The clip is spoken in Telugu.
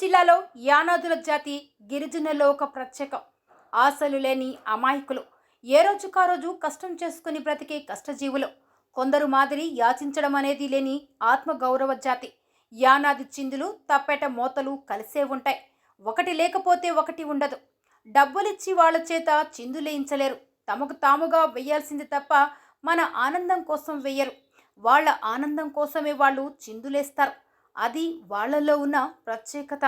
జిల్లాలో యానాదుల జాతి గిరిజనుల్లో ఒక ప్రత్యేకం. ఆశలు లేని అమాయకులు. ఏ రోజు రోజు కష్టం చేసుకుని బ్రతికే కష్టజీవులు. కొందరు మాదిరి యాచించడం అనేది లేని ఆత్మగౌరవ జాతి. యానాది చిందులు తప్పెట మోతలు కలిసే ఉంటాయి. ఒకటి లేకపోతే ఒకటి ఉండదు. డబ్బులిచ్చి వాళ్ళ చేత చిందులేయించలేరు తమకు తాముగా వెయ్యాల్సింది తప్ప మన ఆనందం కోసం వెయ్యరు. వాళ్ళ ఆనందం కోసమే వాళ్ళు చిందులేస్తారు. అది వాళ్ళలో ఉన్న ప్రత్యేకత.